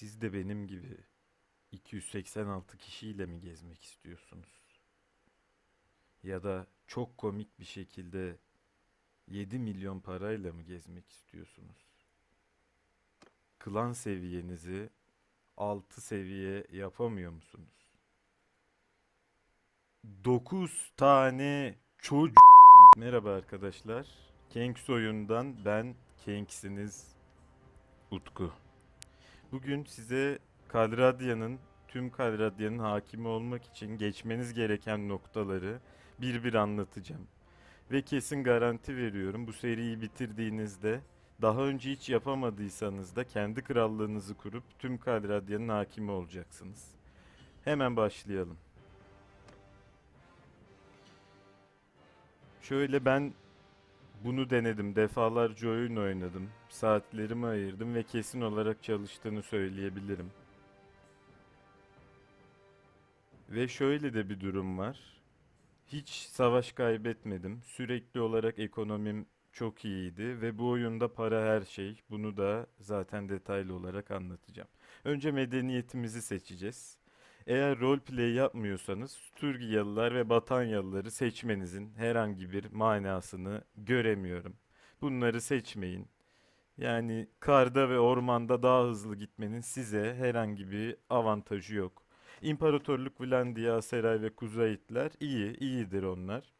Siz de benim gibi 286 kişiyle mi gezmek istiyorsunuz? Ya da çok komik bir şekilde 7 milyon parayla mı gezmek istiyorsunuz? Klan seviyenizi 6 seviye yapamıyor musunuz? 9 tane çocuk Merhaba arkadaşlar. Kenks oyundan ben Kenks'iniz Utku. Bugün size Kalradya'nın tüm Kalradya'nın hakimi olmak için geçmeniz gereken noktaları bir bir anlatacağım. Ve kesin garanti veriyorum bu seriyi bitirdiğinizde daha önce hiç yapamadıysanız da kendi krallığınızı kurup tüm Kalradya'nın hakimi olacaksınız. Hemen başlayalım. Şöyle ben bunu denedim. Defalarca oyun oynadım. Saatlerimi ayırdım ve kesin olarak çalıştığını söyleyebilirim. Ve şöyle de bir durum var. Hiç savaş kaybetmedim. Sürekli olarak ekonomim çok iyiydi ve bu oyunda para her şey. Bunu da zaten detaylı olarak anlatacağım. Önce medeniyetimizi seçeceğiz. Eğer roleplay yapmıyorsanız Sturgiyalılar ve Batanyalıları seçmenizin herhangi bir manasını göremiyorum. Bunları seçmeyin. Yani karda ve ormanda daha hızlı gitmenin size herhangi bir avantajı yok. İmparatorluk Vlandia, Aseray ve Kuzeyitler iyi, iyidir onlar.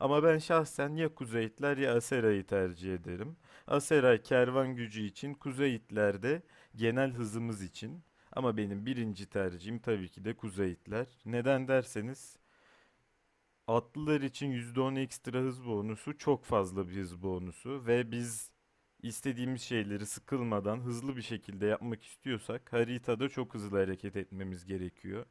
Ama ben şahsen ya Kuzeyitler ya Aseray'ı tercih ederim. Aseray kervan gücü için, Kuzeyitler de genel hızımız için. Ama benim birinci tercihim tabii ki de Kuzeyitler. Neden derseniz atlılar için %10 ekstra hız bonusu çok fazla bir hız bonusu ve biz istediğimiz şeyleri sıkılmadan hızlı bir şekilde yapmak istiyorsak haritada çok hızlı hareket etmemiz gerekiyor.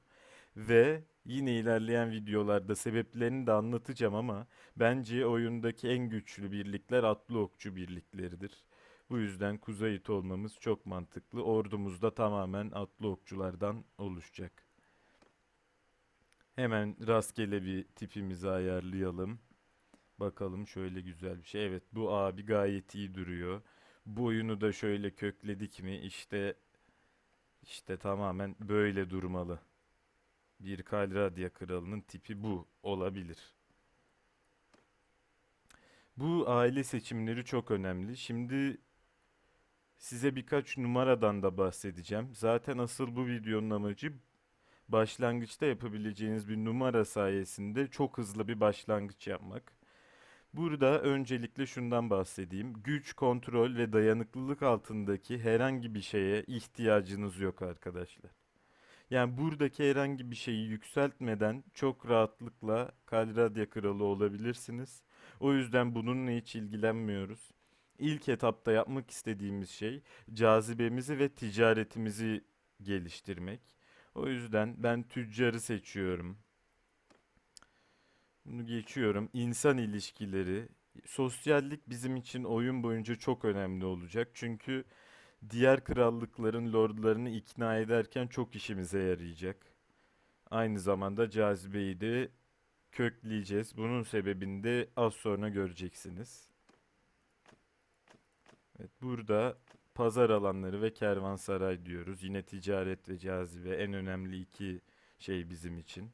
Ve yine ilerleyen videolarda sebeplerini de anlatacağım ama bence oyundaki en güçlü birlikler atlı okçu birlikleridir. Bu yüzden Kuzeyit olmamız çok mantıklı. Ordumuz da tamamen atlı okçulardan oluşacak. Hemen rastgele bir tipimizi ayarlayalım. Bakalım şöyle güzel bir şey. Evet bu abi gayet iyi duruyor. Boyunu da şöyle kökledik mi? İşte işte tamamen böyle durmalı. Bir Kalradia kralının tipi bu olabilir. Bu aile seçimleri çok önemli. Şimdi size birkaç numaradan da bahsedeceğim. Zaten asıl bu videonun amacı başlangıçta yapabileceğiniz bir numara sayesinde çok hızlı bir başlangıç yapmak. Burada öncelikle şundan bahsedeyim. Güç, kontrol ve dayanıklılık altındaki herhangi bir şeye ihtiyacınız yok arkadaşlar. Yani buradaki herhangi bir şeyi yükseltmeden çok rahatlıkla Kalradia kralı olabilirsiniz. O yüzden bununla hiç ilgilenmiyoruz. İlk etapta yapmak istediğimiz şey cazibemizi ve ticaretimizi geliştirmek. O yüzden ben tüccarı seçiyorum. Bunu geçiyorum. İnsan ilişkileri, sosyallik bizim için oyun boyunca çok önemli olacak. Çünkü diğer krallıkların lordlarını ikna ederken çok işimize yarayacak. Aynı zamanda cazibeyi de kökleyeceğiz. Bunun sebebini de az sonra göreceksiniz. Evet, burada pazar alanları ve kervansaray diyoruz. Yine ticaret ve cazibe en önemli iki şey bizim için.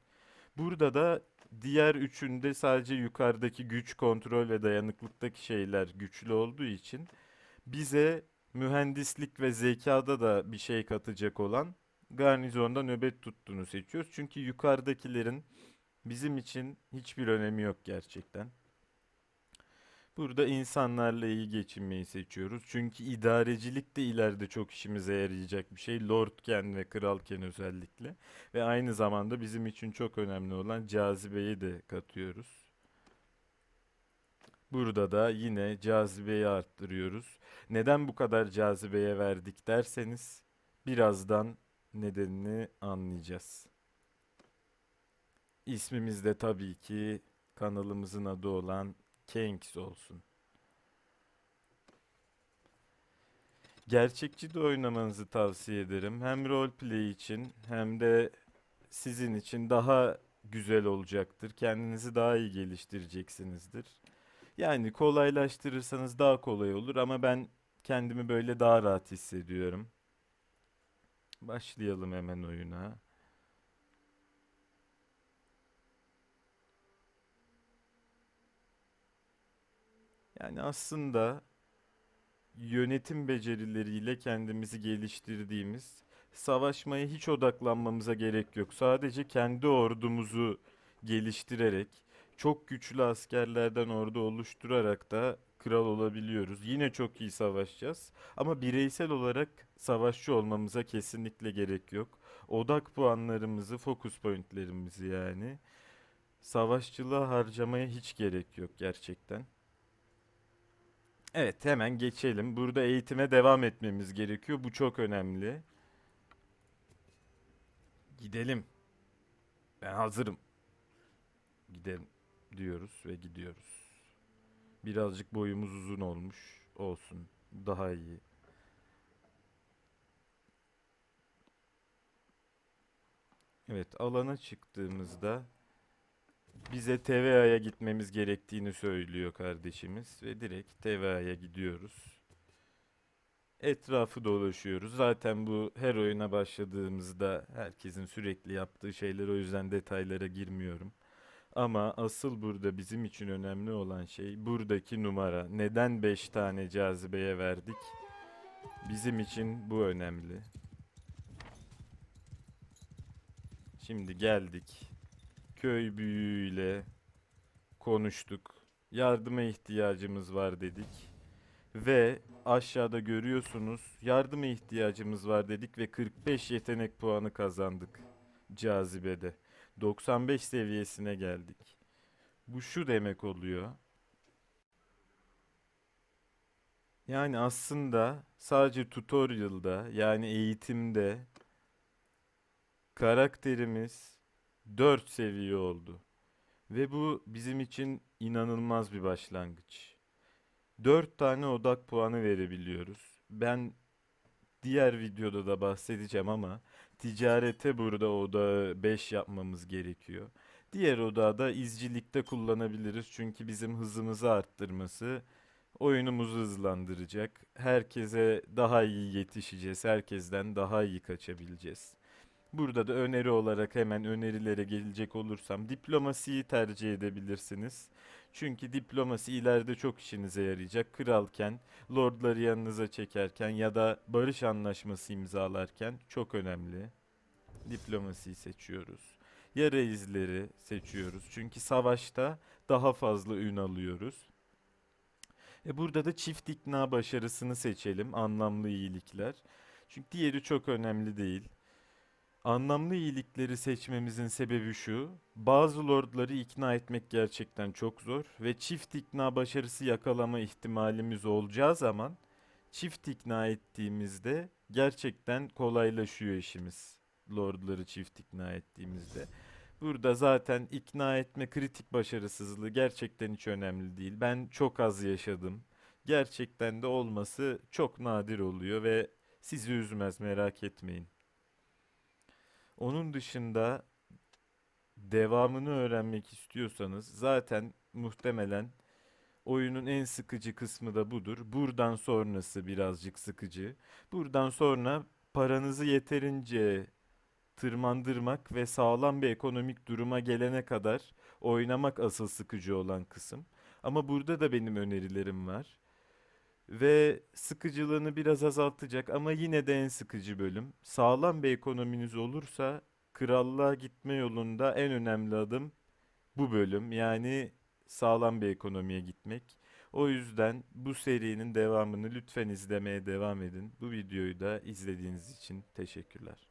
Burada da diğer üçünde sadece yukarıdaki güç, kontrol ve dayanıklıktaki şeyler güçlü olduğu için bize mühendislik ve zekada da bir şey katacak olan garnizonda nöbet tuttuğunu seçiyoruz. Çünkü yukarıdakilerin bizim için hiçbir önemi yok gerçekten. Burada insanlarla iyi geçinmeyi seçiyoruz. Çünkü idarecilik de ileride çok işimize yarayacak bir şey. Lordken ve kralken özellikle. Ve aynı zamanda bizim için çok önemli olan cazibeyi de katıyoruz. Burada da yine cazibeyi arttırıyoruz. Neden bu kadar cazibeye verdik derseniz birazdan nedenini anlayacağız. İsmimiz de tabii ki kanalımızın adı olan Kenks olsun. Gerçekçi de oynamanızı tavsiye ederim. Hem roleplay için hem de sizin için daha güzel olacaktır. Kendinizi daha iyi geliştireceksinizdir. Yani kolaylaştırırsanız daha kolay olur ama ben kendimi böyle daha rahat hissediyorum. Başlayalım hemen oyuna. Yani aslında yönetim becerileriyle kendimizi geliştirdiğimiz, savaşmaya hiç odaklanmamıza gerek yok. Sadece kendi ordumuzu geliştirerek, çok güçlü askerlerden ordu oluşturarak da kral olabiliyoruz. Yine çok iyi savaşacağız. Ama bireysel olarak savaşçı olmamıza kesinlikle gerek yok. Odak puanlarımızı, fokus pointlerimizi yani savaşçılığa harcamaya hiç gerek yok gerçekten. Evet, hemen geçelim. Burada eğitime devam etmemiz gerekiyor. Bu çok önemli. Gidelim. Ben hazırım. Gidelim diyoruz ve gidiyoruz. Birazcık boyumuz uzun olmuş. Olsun. Daha iyi. Evet, alana çıktığımızda bize TVA'ya gitmemiz gerektiğini söylüyor kardeşimiz ve direkt TVA'ya gidiyoruz. Etrafı dolaşıyoruz. Zaten bu her oyuna başladığımızda herkesin sürekli yaptığı şeyler o yüzden detaylara girmiyorum. Ama asıl burada bizim için önemli olan şey buradaki numara. Neden 5 tane cazibeye verdik? Bizim için bu önemli. Şimdi geldik. Köy büyüğüyle konuştuk. Yardıma ihtiyacımız var dedik. Ve aşağıda görüyorsunuz yardıma ihtiyacımız var dedik ve 45 yetenek puanı kazandık cazibede. 95 seviyesine geldik. Bu şu demek oluyor. Yani aslında sadece tutorial'da yani eğitimde karakterimiz 4 seviye oldu. Ve bu bizim için inanılmaz bir başlangıç. 4 tane odak puanı verebiliyoruz. Ben diğer videoda da bahsedeceğim ama ticarete burada odağı 5 yapmamız gerekiyor. Diğer odağı da izcilikte kullanabiliriz çünkü bizim hızımızı arttırması oyunumuzu hızlandıracak. Herkese daha iyi yetişeceğiz, herkesten daha iyi kaçabileceğiz. Burada da öneri olarak hemen önerilere gelecek olursam diplomasiyi tercih edebilirsiniz. Çünkü diplomasi ileride çok işinize yarayacak. Kralken, lordları yanınıza çekerken ya da barış anlaşması imzalarken çok önemli. Diplomasiyi seçiyoruz. Yara izleri seçiyoruz. Çünkü savaşta daha fazla ün alıyoruz. E burada da çift ikna başarısını seçelim. Anlamlı iyilikler. Çünkü diğeri çok önemli değil. Anlamlı iyilikleri seçmemizin sebebi şu. Bazı lordları ikna etmek gerçekten çok zor ve çift ikna başarısı yakalama ihtimalimiz olacağı zaman çift ikna ettiğimizde gerçekten kolaylaşıyor işimiz. Lordları çift ikna ettiğimizde. Burada zaten ikna etme kritik başarısızlığı gerçekten hiç önemli değil. Ben çok az yaşadım. Gerçekten de olması çok nadir oluyor ve sizi üzmez merak etmeyin. Onun dışında devamını öğrenmek istiyorsanız zaten muhtemelen oyunun en sıkıcı kısmı da budur. Buradan sonrası birazcık sıkıcı. Buradan sonra paranızı yeterince tırmandırmak ve sağlam bir ekonomik duruma gelene kadar oynamak asıl sıkıcı olan kısım. Ama burada da benim önerilerim var. Ve sıkıcılığını biraz azaltacak ama yine de en sıkıcı bölüm. Sağlam bir ekonominiz olursa krallığa gitme yolunda en önemli adım bu bölüm. Yani sağlam bir ekonomiye gitmek. O yüzden bu serinin devamını lütfen izlemeye devam edin. Bu videoyu da izlediğiniz için teşekkürler.